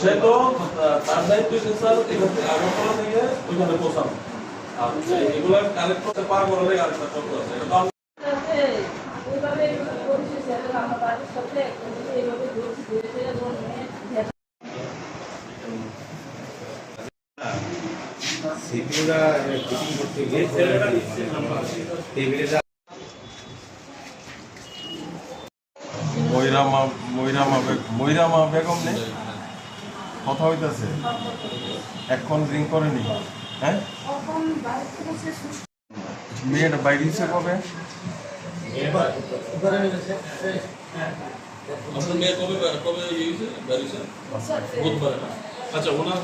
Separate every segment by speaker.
Speaker 1: দায়িত্ব হচ্ছে স্যার এখান থেকে আগরতলা থেকে ওইখানে পৌঁছানো। আর এগুলা কালেক্ট করতে পারব না লেগে আরেকটা চক্র আছে। এটা তো আমি-
Speaker 2: ওইভাবে করছি স্যার আমার বাড়ির সাথে এইভাবে ঘুরছি ঘুরে ফিরে যখন মেয়ে
Speaker 3: সিপিউরা ফিটিং করতে গিয়ে টেবিলে
Speaker 4: ময়রামা ময়রামা বেগ ময়রামা বেগম নেই কথা হইতাছে? এখন ড্রিঙ্ক করেনি? হ্যাঁ? মেয়েটা বাইরে হচ্ছে কবে?
Speaker 1: আচ্ছা ওনার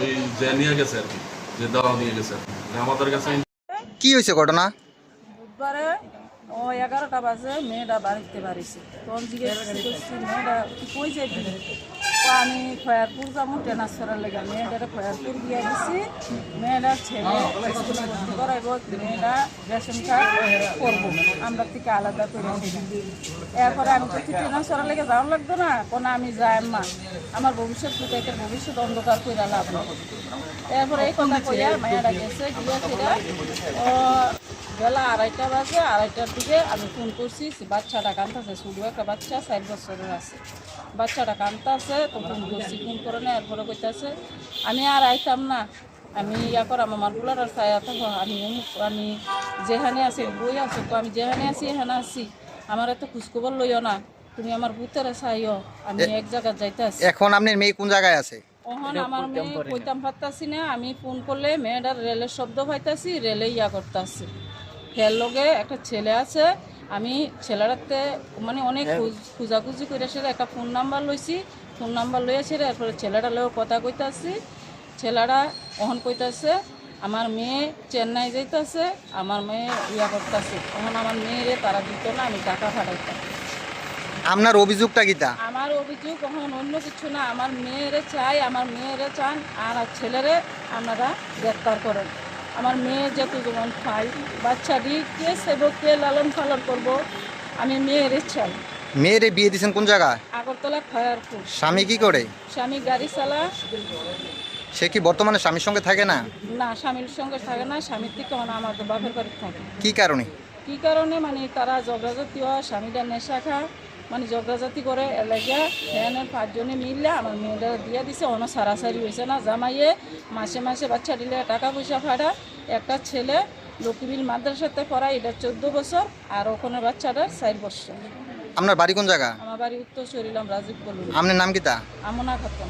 Speaker 1: ওই যে নিয়ে গেছে আর কি যে দাওয়া নিয়ে গেছে আমাদের কাছে
Speaker 5: কি হয়েছে ঘটনা?
Speaker 2: বুধবারে ও এগারোটা বাজে মেয়েটা বাড়িতে বাড়িছে। তখন জিজ্ঞেস করছি মেয়েটা কই আমি খয়ারপুর যাব ট্রান্সফারের লেগে মেয়েটারে খয়ারপুর দিয়ে দিছি। মেয়েটার ছেলে ভর্তি করাইব মেয়েটা রেশন কার্ড করব। আমরা থেকে আলাদা করে এরপরে আমি তো ট্রান্সফারের লেগে যাওয়ার লাগতো না? কোনো আমি যাই মা আমার ভবিষ্যৎ পুতাইকের ভবিষ্যৎ অন্ধকার করে লাভ। এরপরে এই কথা কইয়া মেয়েটা গেছে, গিয়ে ও বেলা আড়াইটা বাজে আড়াইটার দিকে আমি ফোন করছি বাচ্চাটা কান্দতেছে শুধু একটা বাচ্চা ষাট বছরের আছে। বাচ্চাটা কান্দতেছে তো ফোন করছি ফোন করে না। এরপরে কইতাছে আমি আর আইতাম না। আমি ইয়া করাম আমার বুলার আর ছায়া থাকো। আমি অমুক আমি যেখানে আছি বই আছো তো আমি যেখানে আছি এখানে আছি। আমার এত খোঁজখবর লইও না। তুমি আমার ভূতের চাইও আমি এক জায়গায় যাইতে আছি
Speaker 5: এখন আপনার মেয়ে কোন জায়গায় আছে?
Speaker 2: ওহন আমার মেয়ে কইতাম পারতাছি না। আমি ফোন করলে মেয়েটার রেলের শব্দ পাইতাছি রেলে ইয়া করতেছি। ফের লগে একটা ছেলে আছে আমি ছেলেটাতে মানে অনেক খোঁজ- খোঁজাখুঁজি করে সেটা একটা ফোন নাম্বার লইছি ফোন নাম্বার লইয়াছি এরপরে ছেলেটা লগে কথা কইতাছি ছেলেটা ওহন কইতাছে আমার মেয়ে চেন্নাই যাইতাছে আমার মেয়ে ইয়া করতেছে তখন আমার মেয়েরে তারা দিত না আমি টাকা ফাটাইতাম।
Speaker 5: আপনার অভিযোগটা কিতা?
Speaker 2: আমার অভিযোগ কখন অন্য কিছু না আমার মেয়েরে চাই আমার মেয়েরে চান আর আর ছেলেরে আপনারা গ্রেপ্তার করেন। আমার মেয়ে যত যেমন খাই বাচ্চাটি কে লালন পালন করব। আমি মেয়েরে চাই
Speaker 5: মেয়েরে বিয়ে দিয়েছেন কোন জায়গায়?
Speaker 2: আগরতলা খয়ারপুর।
Speaker 5: স্বামী কি করে?
Speaker 2: স্বামী গাড়ি চালা।
Speaker 5: সে কি বর্তমানে স্বামীর সঙ্গে থাকে না?
Speaker 2: না স্বামীর সঙ্গে থাকে না স্বামীর থেকে মানে আমার বাপের বাড়ি থাকে।
Speaker 5: কি কারণে?
Speaker 2: কি কারণে? মানে তারা ঝগড়াঝাতি হয় স্বামীটা নেশা খায়। মানে ঝগড়াঝাতি করে এলাকা ফ্যানের পাঁচজনে মিললে আমার মেয়েটা দিয়ে দিছে অন সারাসারি হয়েছে না? জামাইয়ে মাসে মাসে বাচ্চা দিলে টাকা পয়সা ফাটা একটা ছেলে লক্ষ্মীবিল মাদ্রাসাতে পড়ায় এটা চোদ্দ বছর আর ওখানে বাচ্চাটা চার বছর।
Speaker 5: আপনার বাড়ি কোন জায়গা?
Speaker 2: আমার বাড়ি উত্তর শরীরাম রাজীব বলুন
Speaker 5: আপনার নাম কি তা?
Speaker 2: আমনা খাতুন।